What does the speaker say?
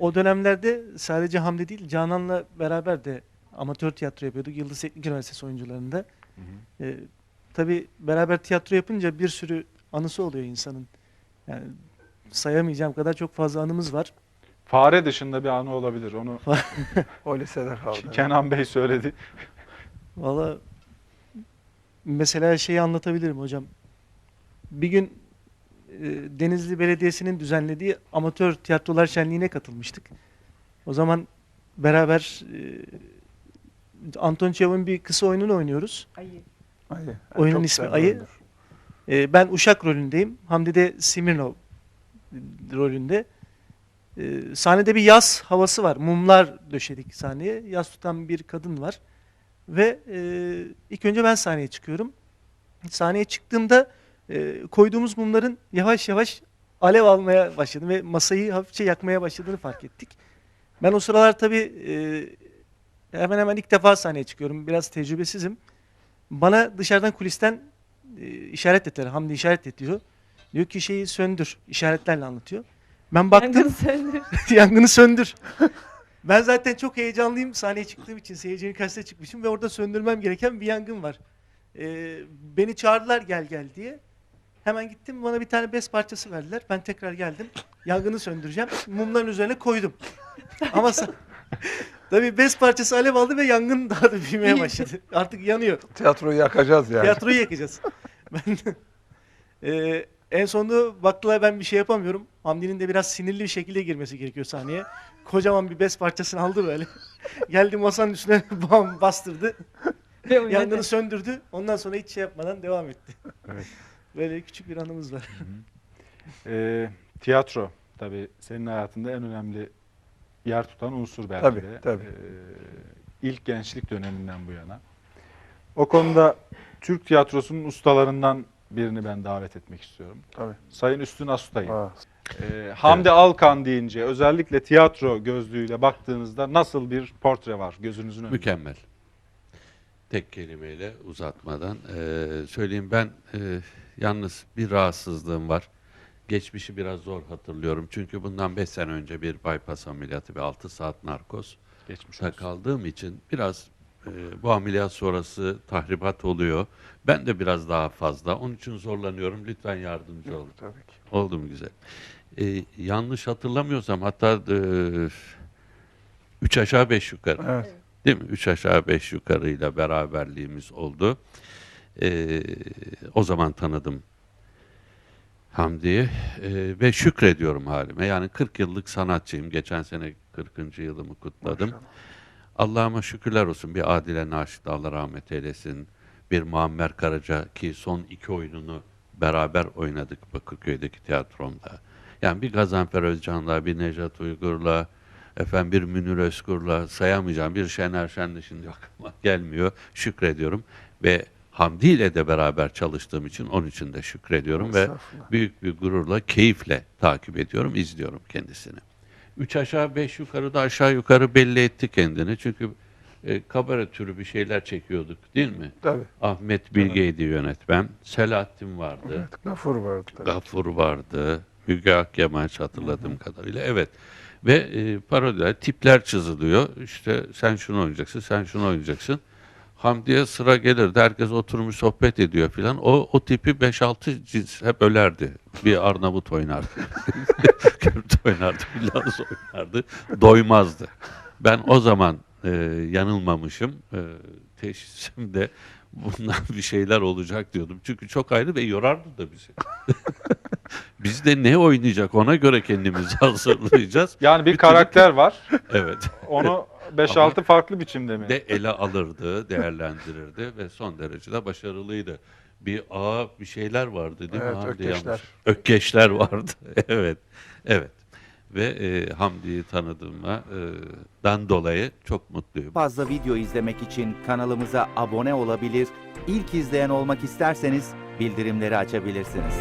o dönemlerde sadece Hamdi değil Canan'la beraber de amatör tiyatro yapıyorduk Yıldız Teknik Üniversitesi oyuncularında. Ee, tabii beraber tiyatro yapınca bir sürü anısı oluyor insanın. Yani sayamayacağım kadar çok fazla anımız var. Fare dışında bir anı olabilir. Onu O lisede kaldı. Kenan Bey söyledi. Valla mesela şeyi anlatabilirim hocam. Bir gün e, Denizli Belediyesi'nin düzenlediği amatör tiyatrolar şenliğine katılmıştık. O zaman beraber e, Anton Çehov'un bir kısa oyununu oynuyoruz. Ayı. Ayı. Oyunun ismi Ayı. E, ben Uşak rolündeyim. Hamdi de Simirnov rolünde. E, sahnede bir yaz havası var. Mumlar döşedik sahneye. Yaz tutan bir kadın var. Ve e, ilk önce ben sahneye çıkıyorum. Sahneye çıktığımda e, koyduğumuz mumların yavaş yavaş alev almaya başladı ve masayı hafifçe yakmaya başladığını fark ettik. Ben o sıralar tabii e, hemen hemen ilk defa sahneye çıkıyorum. Biraz tecrübesizim. Bana dışarıdan kulisten e, işaret ettiler. Hamdi işaret ediyor. Diyor ki şeyi söndür. İşaretlerle anlatıyor. Ben baktım Yangın söndür. yangını söndür. Ben zaten çok heyecanlıyım. Sahneye çıktığım için seyircinin karşısına çıkmışım ve orada söndürmem gereken bir yangın var. Ee, beni çağırdılar gel gel diye. Hemen gittim bana bir tane bez parçası verdiler. Ben tekrar geldim. Yangını söndüreceğim. Mumların üzerine koydum. Ama sa- tabii bez parçası alev aldı ve yangın daha da büyümeye başladı. Artık yanıyor. Tiyatroyu yakacağız yani. Tiyatroyu yakacağız. Ben Eee, en sonunda baktılar ben bir şey yapamıyorum. Hamdi'nin de biraz sinirli bir şekilde girmesi gerekiyor sahneye. Kocaman bir bez parçasını aldı böyle. Geldi masanın üstüne bam bastırdı. Ve oynadı. Yangını söndürdü. Ondan sonra hiç şey yapmadan devam etti. Evet. Böyle küçük bir anımız var. Ee, tiyatro tabii senin hayatında en önemli yer tutan unsur belki Tabii, de. tabii. Ee, ilk gençlik döneminden bu yana. O konuda Türk tiyatrosunun ustalarından birini ben davet etmek istiyorum. Tabii. Sayın Üstün Asutay'ı. Aa, Ee, Hamdi Alkan deyince özellikle tiyatro gözlüğüyle baktığınızda nasıl bir portre var gözünüzün önünde? Mükemmel. Tek kelimeyle uzatmadan eee, söyleyeyim ben eee, yalnız bir rahatsızlığım var. Geçmişi biraz zor hatırlıyorum. Çünkü bundan 5 sene önce bir bypass ameliyatı ve 6 saat narkoz Geçmiş olsun. kaldığım için biraz eee, bu ameliyat sonrası tahribat oluyor. Ben de biraz daha fazla. Onun için zorlanıyorum. Lütfen yardımcı olun. tabii ki. Oldu mu güzel? Ee, yanlış hatırlamıyorsam hatta e, üç aşağı beş yukarı. Evet. Değil mi? Üç aşağı beş yukarıyla beraberliğimiz oldu. Ee, o zaman tanıdım Hamdi'yi Ee, ve şükrediyorum halime. Yani 40 yıllık sanatçıyım. Geçen sene 40. yılımı kutladım. Allah'ıma şükürler olsun. Bir Adile Naşit Allah rahmet eylesin. Bir Muammer Karaca ki son iki oyununu beraber oynadık Bakırköy'deki tiyatromda. Yani bir Gazanfer Özcan'la, bir Nejat Uygur'la, efendim bir Münir Özkur'la sayamayacağım. Bir Şener Şen'le şimdi aklıma gelmiyor. Şükrediyorum ve Hamdi ile de beraber çalıştığım için onun için de şükrediyorum ve büyük bir gururla, keyifle takip ediyorum, izliyorum kendisini. Üç aşağı beş yukarı da aşağı yukarı belli etti kendini. Çünkü e, kabare türü bir şeyler çekiyorduk değil mi? Tabii. Ahmet Bilge'ydi yönetmen. Selahattin vardı. Evet, Gafur vardı tabii. Gafur vardı. Müge Akyamaç hatırladığım kadarıyla. Evet. Ve e, parodiler, tipler çiziliyor. İşte sen şunu oynayacaksın, sen şunu oynayacaksın. Hamdi'ye sıra gelirdi. Herkes oturmuş sohbet ediyor filan. O, o tipi 5-6 cins hep ölerdi. Bir Arnavut oynardı. Kürt oynardı, bir oynardı. Doymazdı. Ben o zaman e, yanılmamışım. E, teşhisimde bundan bir şeyler olacak diyordum. Çünkü çok ayrı ve yorardı da bizi. Biz de ne oynayacak ona göre kendimizi hazırlayacağız. Yani bir Bir karakter var. Evet. Onu 5-6 farklı biçimde mi? De ele alırdı, değerlendirirdi ve son derece de başarılıydı. Bir ağa bir şeyler vardı değil Evet, mi? Hamdi ökkeşler. yanlış. Ökkeşler vardı. evet. Evet. Ve e, Hamdi'yi tanıdığıma e, dan dolayı çok mutluyum. fazla video izlemek için kanalımıza abone olabilir, ilk izleyen olmak isterseniz bildirimleri açabilirsiniz.